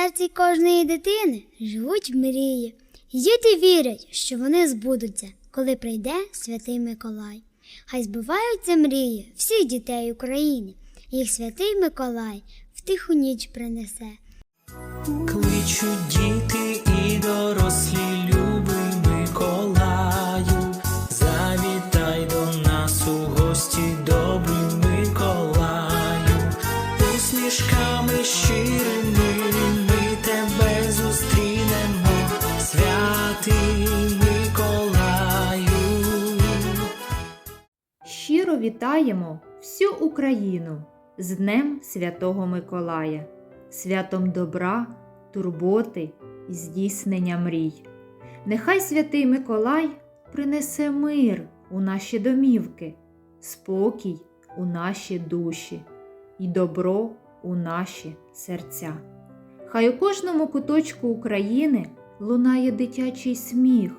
серці кожної дитини живуть мрії. Діти вірять, що вони збудуться, коли прийде святий Миколай. Хай збуваються мрії всіх дітей України. Їх святий Миколай в тиху ніч принесе. Кличуть діти і дорослі, вітаємо всю Україну з Днем Святого Миколая, святом добра, турботи і здійснення мрій. Нехай святий Миколай принесе мир у наші домівки, спокій у наші душі і добро у наші серця. Хай у кожному куточку України лунає дитячий сміх,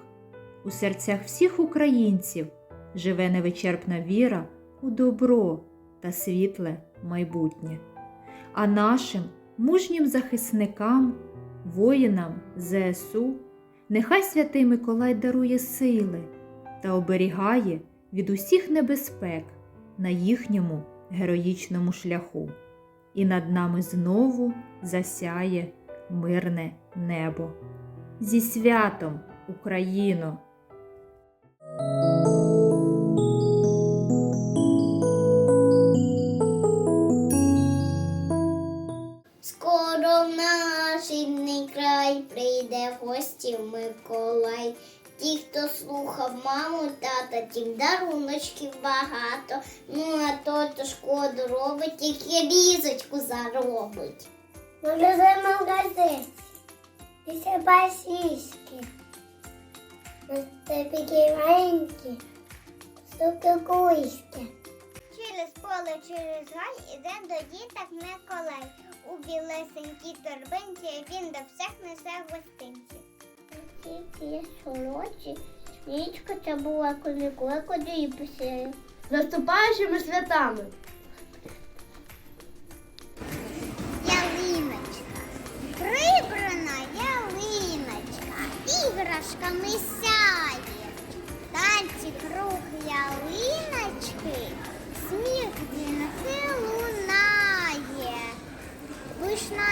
у серцях всіх українців живе невичерпна віра у добро та світле майбутнє. А нашим мужнім захисникам, воїнам ЗСУ, нехай святий Миколай дарує сили та оберігає від усіх небезпек на їхньому героїчному шляху. І над нами знову засяє мирне небо. Зі святом, Україно! В гості Миколай. Ті, хто слухав маму, тата, тим даруночків багато. Ну а той, хто шкоду робить, тільки різочку заробить. Може за магазин. І це басіськи. Це такі маленькі, сукикуйські. Через поле, через гай іде до діток Миколай. У білесенькій торбинці він до всіх несе гостинці. Ті солодці, свічка це була коли куди і посіяю. Наступаючими святами. Ялиночка, прибрана ялиночка, іграшками Вишна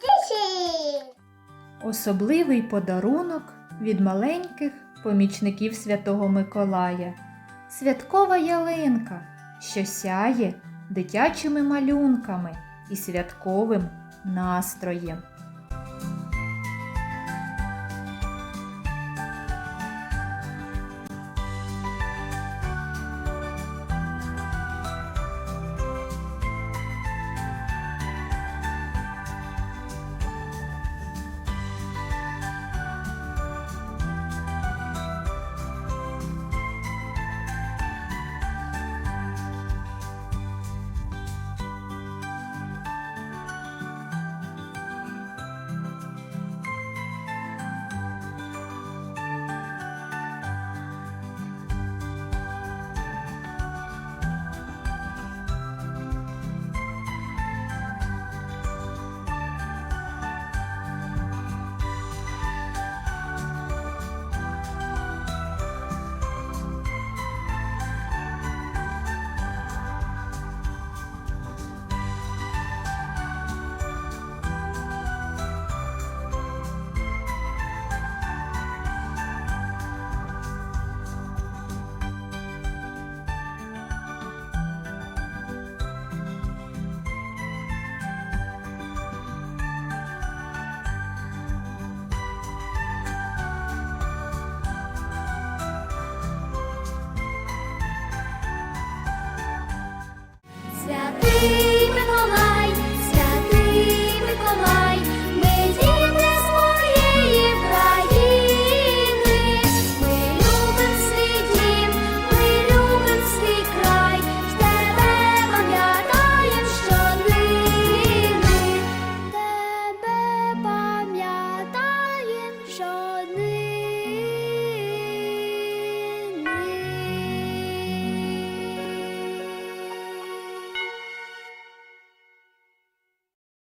тиші. Особливий подарунок від маленьких помічників Святого Миколая. Святкова ялинка, що сяє дитячими малюнками і святковим настроєм.